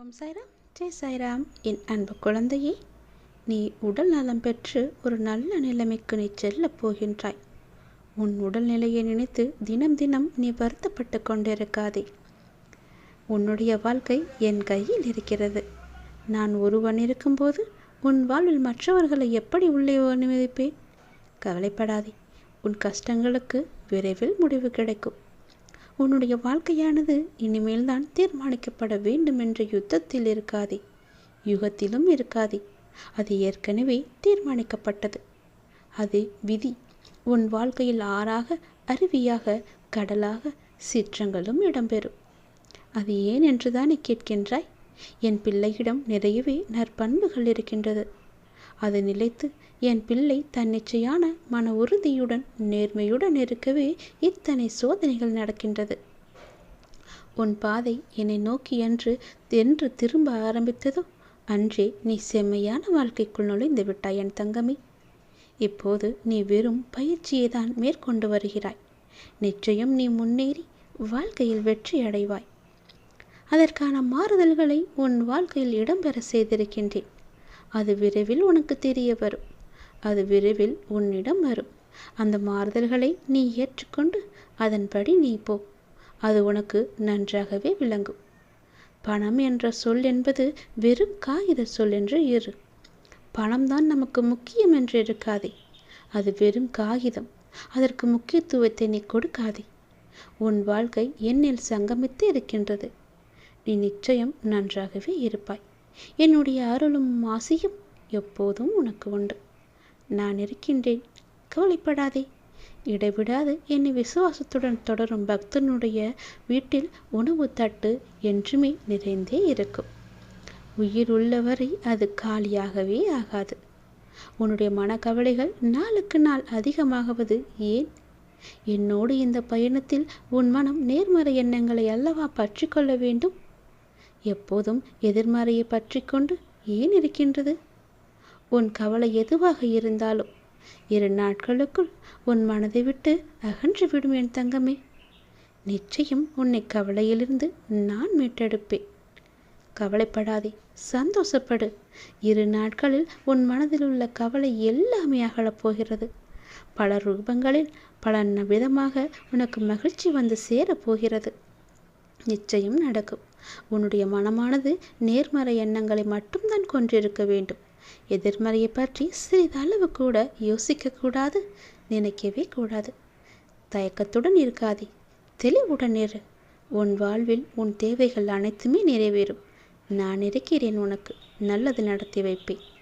ஓம் சாய்ராம். ஜெய் சாய்ராம். என் அன்பு குழந்தையே நீ உடல் நலம் பெற்று ஒரு நல்ல நிலைமைக்கு நீ செல்லப் போகின்றாய். உன் உடல்நிலையை நினைத்து தினம் தினம் நீ வருத்தப்பட்டு கொண்டிருக்காதே. உன்னுடைய வாழ்க்கை என் கையில் இருக்கிறது. நான் ஒருவன் இருக்கும்போது உன் வாழ்வில் மற்றவர்களை எப்படி உள்ளே அனுமதிப்பேன்? கவலைப்படாதே. உன் கஷ்டங்களுக்கு விரைவில் முடிவு கிடைக்கும். உன்னுடைய வாழ்க்கையானது இனிமேல் தான் தீர்மானிக்கப்பட வேண்டும் என்ற யுத்தத்தில் இருக்காதே. யுகத்திலும் இருக்காதே. அது ஏற்கனவே தீர்மானிக்கப்பட்டது. அது விதி உன் வாழ்க்கையில் ஆறாக அருவியாக கடலாக சீற்றங்களும் இடம்பெறும். அது ஏன் என்றுதானே கேட்கின்றாய்? என் பிள்ளையிடம் நிறையவே நற்பண்புகள் இருக்கின்றது. அது நிலைத்து என் பிள்ளை தன்னிச்சையான மன உறுதியுடன் நேர்மையுடன் இருக்கவே இத்தனை சோதனைகள் நடக்கின்றது. உன் பாதை என்னை நோக்கி என்று என்று திரும்ப ஆரம்பித்ததோ? அன்றே நீ செம்மையான வாழ்க்கைக்குள் நுழைந்து விட்டாய் என் தங்கமே. இப்போது நீ வெறும் பயிற்சியை தான் மேற்கொண்டு வருகிறாய். நிச்சயம் நீ முன்னேறி வாழ்க்கையில் வெற்றி அடைவாய். அதற்கான மாறுதல்களை உன் வாழ்க்கையில் இடம்பெற செய்திருக்கின்றேன். அது விரைவில் உனக்கு தெரிய வரும். அது விரைவில் உன்னிடம் வரும். அந்த மாறுதல்களை நீ ஏற்றுக்கொண்டு அதன்படி நீ போ. அது உனக்கு நன்றாகவே விளங்கும். பணம் என்ற சொல் என்பது வெறும் காகித சொல் என்று இரு. பணம்தான் நமக்கு முக்கியம் என்று இருக்காதே. அது வெறும் காகிதம். அதற்கு முக்கியத்துவத்தை நீ கொடுக்காதே. உன் வாழ்க்கை என்னில் சங்கமித்து இருக்கின்றது. நீ நிச்சயம் நன்றாகவே இருப்பாய். என்னுடைய அருளும் ஆசையும் எப்போதும் உனக்கு உண்டு. நான் இருக்கின்றேன். கவலைப்படாதே. இடைவிடாது. என்னை விசுவாசத்துடன் தொடரும் பக்தனுடைய வீட்டில் உணவு தட்டு என்றுமே நிறைந்தே இருக்கும். உயிர் உள்ளவரை அது காலியாகவே ஆகாது. உன்னுடைய மனக்கவலைகள் நாளுக்கு நாள் அதிகமாகுவது ஏன்? என்னோடு இந்த பயணத்தில் உன் மனம் நேர்மறை எண்ணங்களை அல்லவா பற்றி கொள்ள வேண்டும்? எப்போதும் எதிர்மறையை பற்றி கொண்டு ஏன் இருக்கின்றது? உன் கவலை எதுவாக இருந்தாலும் இரு நாட்களுக்குள் உன் மனதை விட்டு அகன்று விடும் என் தங்கமே. நிச்சயம் உன்னை கவலையிலிருந்து நான் மீட்டெடுப்பேன். கவலைப்படாதே சந்தோஷப்படு. இரு நாட்களில் உன் மனதில் உள்ள கவலை எல்லாமே அகலப் போகிறது. பல ரூபங்களில் பல விதமாக உனக்கு மகிழ்ச்சி வந்து சேரப்போகிறது நிச்சயம் நடக்கும். உன்னுடைய மனமானது நேர்மறை எண்ணங்களை மட்டும்தான் கொண்டிருக்க வேண்டும். எதிர்மறையை பற்றி சிறிதளவு கூட யோசிக்கக்கூடாது நினைக்கவே கூடாது. தயக்கத்துடன் இருக்காதே. தெளிவுடன் இரு. உன் வாழ்வில் உன் தேவைகள் அனைத்துமே நிறைவேறும். நான் இருக்கிறேன் உனக்கு. நல்லது நடத்தி வைப்பேன்.